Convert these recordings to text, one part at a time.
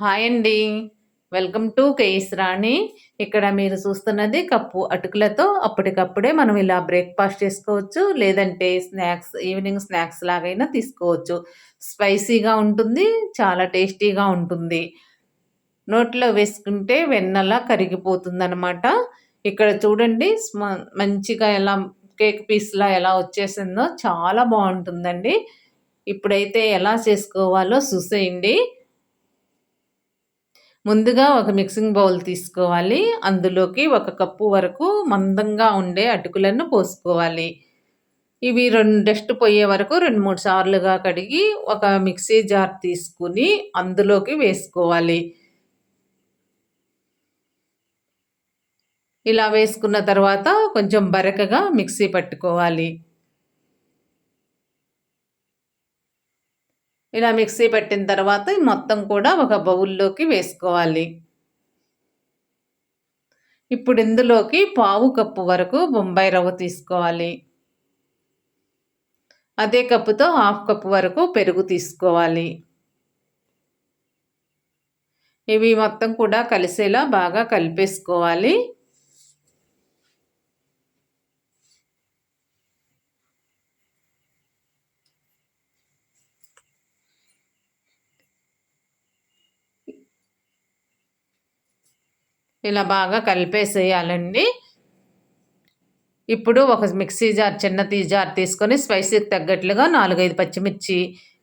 Hi అండి. Welcome to KS Rani. ఇక్కడ మీరు చూస్తున్నది కప్పు అటుకులతో అప్పటికప్పుడే మనం ఇలా బ్రేక్ఫాస్ట్ చేసుకోవచ్చు లేదంటే స్నాక్స్ ఈవినింగ్ స్నాక్స్ లాగైనా తీసుకోవచ్చు. స్పైసీగా ఉంటుంది చాలా టేస్టీగా ఉంటుంది. నోట్లో వేసుకుంటే వెన్నలా కరిగిపోతుంది అనమాట ఇక్కడ చూడండి మంచిగా ఎలా కేక్ పీస్లా ఎలా వచ్చేసిందో చాలా బాగుంటుందండి. ఇప్పుడైతే ఎలా చేసుకోవాలో చూసేయండి. ముందుగా ఒక మిక్సింగ్ బౌల్ తీసుకోవాలి. అందులోకి ఒక కప్పు వరకు మందంగా ఉండే అటుకులను పోసుకోవాలి. ఇవి రెండు డస్ట్ పోయే వరకు రెండు మూడు సార్లుగా కడిగి ఒక మిక్సీ జార్ తీసుకుని అందులోకి వేసుకోవాలి. ఇలా వేసుకున్న తర్వాత కొంచెం బరకగా మిక్సీ పట్టుకోవాలి. ఇలా మిక్సీ పెట్టిన తర్వాత మొత్తం కూడా ఒక బౌల్లోకి వేసుకోవాలి. ఇప్పుడు ఇందులోకి పావు కప్పు వరకు బొంబాయి రవ్వ తీసుకోవాలి. అదే కప్పుతో హాఫ్ కప్పు వరకు పెరుగు తీసుకోవాలి. ఇవి మొత్తం కూడా కలిసేలా బాగా కలిపేసుకోవాలి. ఇలా బాగా కలిపేసేయాలండి. ఇప్పుడు ఒక మిక్సీ జార్ చిన్న తీ జార్ తీసుకొని స్పైసీకి తగ్గట్లుగా నాలుగైదు పచ్చిమిర్చి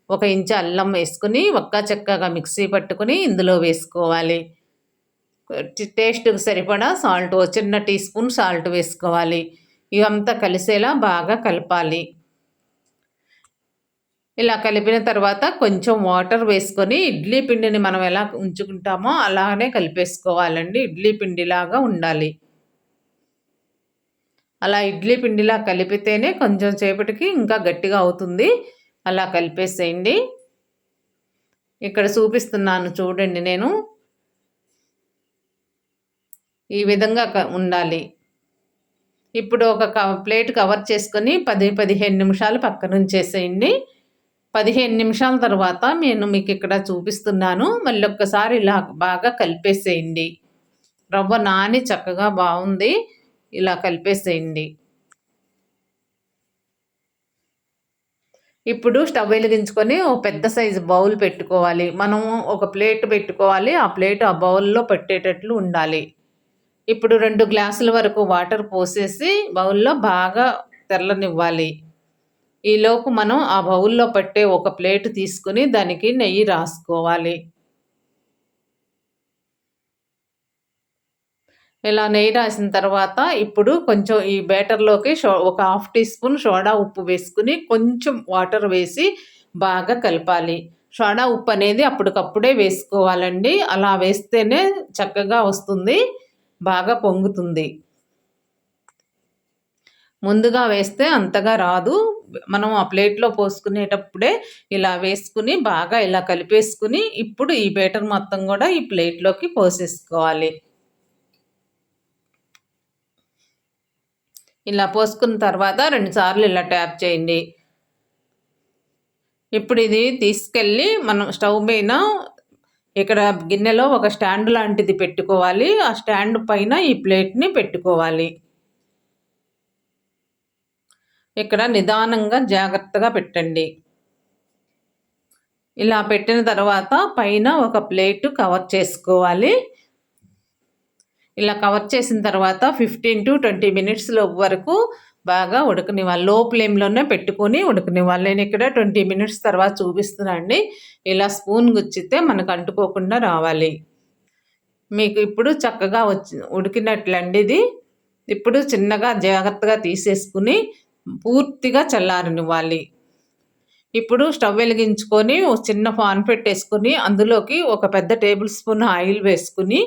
ఒక ఇంచు అల్లం వేసుకుని ఒక్క చెక్కగా మిక్సీ పట్టుకుని ఇందులో వేసుకోవాలి. టేస్ట్కి సరిపడా సాల్ట్ చిన్న టీ స్పూన్ సాల్ట్ వేసుకోవాలి. ఇవంతా కలిసేలా బాగా కలపాలి. ఇలా కలిపిన తర్వాత కొంచెం వాటర్ వేసుకొని ఇడ్లీ పిండిని మనం ఎలా ఉంచుకుంటామో అలానే కలిపేసుకోవాలండి. ఇడ్లీ పిండిలాగా ఉండాలి. అలా ఇడ్లీ పిండిలా కలిపితేనే కొంచెం సేపటికి ఇంకా గట్టిగా అవుతుంది. అలా కలిపేసేయండి. ఇక్కడ చూపిస్తున్నాను చూడండి నేను. ఈ విధంగా ఉండాలి. ఇప్పుడు ఒక ప్లేట్ కవర్ చేసుకొని పది పదిహేను నిమిషాలు పక్కనుంచేసేయండి. పదిహేను నిమిషాల తర్వాత నేను మీకు ఇక్కడ చూపిస్తున్నాను. మళ్ళీ ఒక్కసారి ఇలా బాగా కలిపేసేయండి. రవ్వ నాని చక్కగా బాగుంది. ఇలా కలిపేసేయండి. ఇప్పుడు స్టవ్ వెలిగించుకొని ఓ పెద్ద సైజు బౌల్ పెట్టుకోవాలి. మనం ఒక ప్లేట్ పెట్టుకోవాలి. ఆ ప్లేట్ ఆ బౌల్లో పెట్టేటట్లు ఉండాలి. ఇప్పుడు రెండు గ్లాసుల వరకు వాటర్ పోసేసి బౌల్లో బాగా తెల్లనివ్వాలి ఈలోపు మనం ఆ బౌల్లో పట్టే ఒక ప్లేట్ తీసుకుని దానికి నెయ్యి రాసుకోవాలి. ఇలా నెయ్యి రాసిన తర్వాత ఇప్పుడు కొంచెం ఈ బ్యాటర్లోకి ఒక హాఫ్ టీ స్పూన్ సోడా ఉప్పు వేసుకుని కొంచెం వాటర్ వేసి బాగా కలపాలి. సోడా ఉప్పు అనేది అప్పటికప్పుడే వేసుకోవాలండి. అలా వేస్తేనే చక్కగా వస్తుంది బాగా పొంగుతుంది. ముందుగా వేస్తే అంతగా రాదు. మనం ఆ ప్లేట్లో పోసుకునేటప్పుడే ఇలా వేసుకుని బాగా ఇలా కలిపేసుకుని ఇప్పుడు ఈ బేటర్ మొత్తం కూడా ఈ ప్లేట్లోకి పోసేసుకోవాలి. ఇలా పోసుకున్న తర్వాత రెండుసార్లు ఇలా ట్యాప్ చేయండి. ఇప్పుడు ఇది తీసుకెళ్ళి మనం స్టవ్ పైన ఇక్కడ గిన్నెలో ఒక స్టాండ్ లాంటిది పెట్టుకోవాలి. ఆ స్టాండ్ పైన ఈ ప్లేట్ని పెట్టుకోవాలి. ఇక్కడ నిదానంగా జాగ్రత్తగా పెట్టండి. ఇలా పెట్టిన తర్వాత పైన ఒక ప్లేట్ కవర్ చేసుకోవాలి. ఇలా కవర్ చేసిన తర్వాత ఫిఫ్టీన్ టు ట్వంటీ మినిట్స్లో వరకు బాగా ఉడకనివ్వాలి. లో ఫ్లేమ్లోనే పెట్టుకొని ఉడకనివ్వాలి. నేను ఇక్కడ ట్వంటీ మినిట్స్ తర్వాత చూపిస్తున్నాండి ఇలా స్పూన్ గుచ్చితే మనకు అంటుకోకుండా రావాలి. మీకు ఇప్పుడు చక్కగా వచ్చి ఉడికినట్లండి ఇది. ఇప్పుడు చిన్నగా జాగ్రత్తగా తీసేసుకుని పూర్తిగా చల్లారనివ్వాలి ఇప్పుడు స్టవ్ వెలిగించుకొని ఒక చిన్న పాన్ పెట్టేసుకుని అందులోకి ఒక పెద్ద టేబుల్ స్పూన్ ఆయిల్ వేసుకుని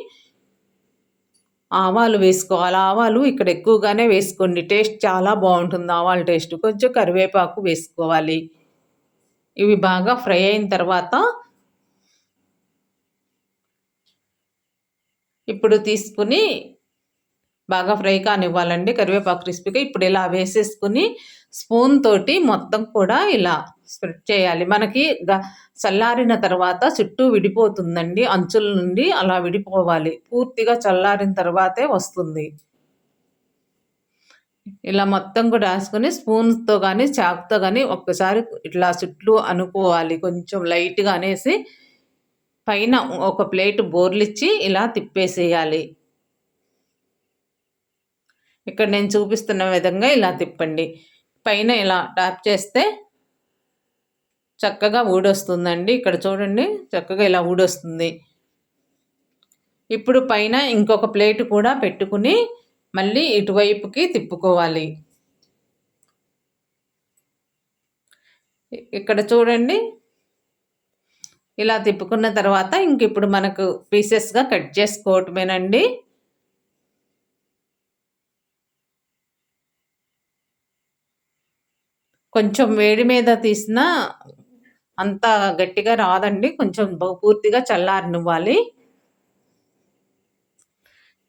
ఆవాలు వేసుకోవాలి. ఆవాలు ఇక్కడ ఎక్కువగానే వేసుకోండి. టేస్ట్ చాలా బాగుంటుంది ఆవాల టేస్ట్. కొంచెం కరివేపాకు వేసుకోవాలి. ఇవి బాగా ఫ్రై అయిన తర్వాత ఇప్పుడు తీసుకుని బాగా ఫ్రై కానివ్వాలండి కరివేపాకు క్రిస్పీగా ఇప్పుడు ఇలా వేసేసుకుని స్పూన్ తోటి మొత్తం కూడా ఇలా స్ప్రెడ్ చేయాలి. మనకి చల్లారిన తర్వాత చుట్టూ విడిపోతుందండి అంచుల నుండి అలా విడిపోవాలి. పూర్తిగా చల్లారిన తర్వాతే వస్తుంది. ఇలా మొత్తం కూడా రాసుకొని స్పూన్తో కానీ చాకుతో కానీ ఒక్కసారి ఇట్లా చుట్టూ అనుకోవాలి. కొంచెం లైట్గా అనేసి పైన ఒక ప్లేట్ బోర్లిచ్చి ఇలా తిప్పేసేయాలి. ఇక్కడ నేను చూపిస్తున్న విధంగా ఇలా తిప్పండి. పైన ఇలా ట్యాప్ చేస్తే చక్కగా ఊడొస్తుందండి. ఇక్కడ చూడండి చక్కగా ఇలా ఊడొస్తుంది. ఇప్పుడు పైన ఇంకొక ప్లేట్ కూడా పెట్టుకుని మళ్ళీ ఇటువైపుకి తిప్పుకోవాలి. ఇక్కడ చూడండి ఇలా తిప్పుకున్న తర్వాత ఇంక ఇప్పుడు మనకు పీసెస్గా కట్ చేసుకోవటమేనండి. కొంచెం వేడి మీద తీసిన అంత గట్టిగా రాదండి. కొంచెం పూర్తిగా చల్లారనివ్వాలి.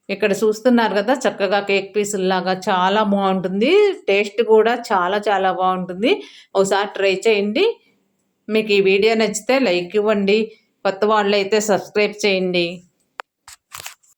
ఇక్కడ చూస్తున్నారు కదా చక్కగా కేక్ పీసుల్లాగా చాలా బాగుంటుంది. టేస్ట్ కూడా చాలా చాలా బాగుంటుంది. ఒకసారి ట్రై చేయండి. మీకు ఈ వీడియో నచ్చితే లైక్ ఇవ్వండి. కొత్త వాళ్ళు అయితే సబ్స్క్రైబ్ చేయండి.